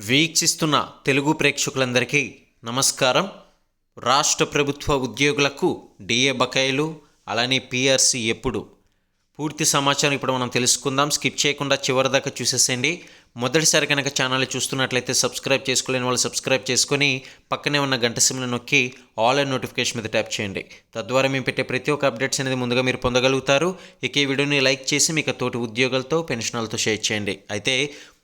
వీక్షిస్తున్న తెలుగు ప్రేక్షకులందరికీ నమస్కారం. రాష్ట్ర ప్రభుత్వ ఉద్యోగులకు డిఏ బకాయిలు అలానే పిఆర్సీ ఎప్పుడు? పూర్తి సమాచారం ఇప్పుడు మనం తెలుసుకుందాం. స్కిప్ చేయకుండా చివరి దాకా చూసేసేయండి. మొదటిసారి కనుక ఛానల్ చూస్తున్నట్లయితే సబ్స్క్రైబ్ చేసుకోలేని వాళ్ళు సబ్స్క్రైబ్ చేసుకొని పక్కనే ఉన్న గంట సిమ్ని నొక్కి ఆల్ అండ్ నోటిఫికేషన్ మీద ట్యాప్ చేయండి. తద్వారా మేము పెట్టే ప్రతి ఒక్క అప్డేట్స్ అనేది ముందుగా మీరు పొందగలుగుతారు. ఇక ఈ వీడియోని లైక్ చేసి మీకు తోటి ఉద్యోగులతో పెన్షనర్లతో షేర్ చేయండి. అయితే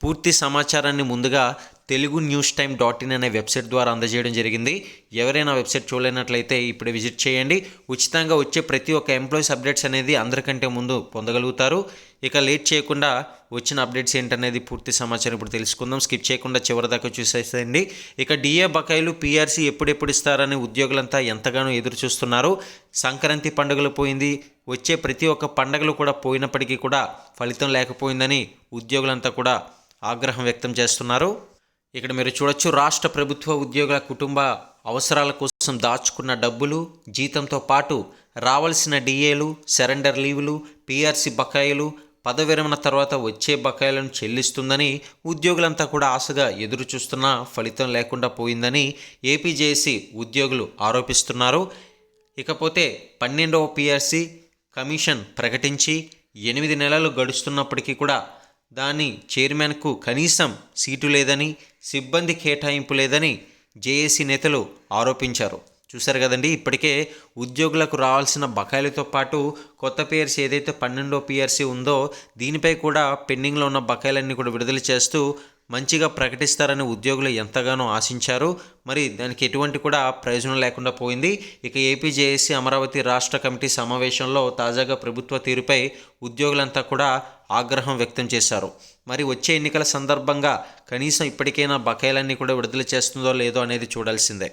పూర్తి సమాచారాన్ని ముందుగా Telugu news time dot in అనే వెబ్సైట్ ద్వారా అందజేయడం జరిగింది. ఎవరైనా వెబ్సైట్ చూడలేనట్లయితే ఇప్పుడు విజిట్ చేయండి. ఉచితంగా వచ్చే ప్రతి ఒక్క ఎంప్లాయీస్ అప్డేట్స్ అనేది అందరికంటే ముందు పొందగలుగుతారు. ఇక లేట్ చేయకుండా వచ్చిన అప్డేట్స్ ఏంటనేది పూర్తి సమాచారం ఇప్పుడు తెలుసుకుందాం. స్కిప్ చేయకుండా చివరిదాకా చూసేసేయండి. ఇక డిఏ బకాయిలు పీఆర్సీ ఎప్పుడెప్పుడు ఇస్తారని ఉద్యోగులంతా ఎంతగానో ఎదురు చూస్తున్నారు. సంక్రాంతి పండుగలు పోయింది. వచ్చే ప్రతి ఒక్క పండుగలు కూడా పోయినప్పటికీ కూడా ఫలితం లేకపోయిందని ఉద్యోగులంతా కూడా ఆగ్రహం వ్యక్తం చేస్తున్నారు. ఇక్కడ మీరు చూడొచ్చు రాష్ట్ర ప్రభుత్వ ఉద్యోగుల కుటుంబ అవసరాల కోసం దాచుకున్న డబ్బులు జీతంతో పాటు రావాల్సిన డిఏలు సరెండర్ లీవులు పీఆర్సీ బకాయిలు పదవి విరమణ తర్వాత వచ్చే బకాయిలను చెల్లిస్తుందని ఉద్యోగులంతా కూడా ఆశగా ఎదురు చూస్తున్నా ఫలితం లేకుండా పోయిందని ఏపీజేఏసీ ఉద్యోగులు ఆరోపిస్తున్నారు. ఇకపోతే పన్నెండవ పిఆర్సీ కమిషన్ ప్రకటించి ఎనిమిది నెలలు గడుస్తున్నప్పటికీ కూడా దాని చైర్మన్కు కనీసం సీటు లేదని సిబ్బంది కేటాయింపు లేదని జేఏసీ నేతలు ఆరోపించారు. చూశారు కదండి ఇప్పటికే ఉద్యోగులకు రావాల్సిన బకాయిలతో పాటు కొత్త పిఆర్సీ ఏదైతే పన్నెండో పిఆర్సీ ఉందో దీనిపై కూడా పెండింగ్లో ఉన్న బకాయిలన్నీ కూడా విడుదల చేస్తూ మంచిగా ప్రకటిస్తారని ఉద్యోగులు ఎంతగానో ఆశించారు. మరి దానికి ఎటువంటి కూడా ప్రయోజనం లేకుండా పోయింది. ఇక ఏపీజేఏసీ అమరావతి రాష్ట్ర కమిటీ సమావేశంలో తాజాగా ప్రభుత్వ తీరుపై ఉద్యోగులంతా కూడా ఆగ్రహం వ్యక్తం చేశారు. మరి వచ్చే ఎన్నికల సందర్భంగా కనీసం ఇప్పటికైనా బకాయిలన్నీ కూడా విడుదల చేస్తుందో లేదో అనేది చూడాల్సిందే.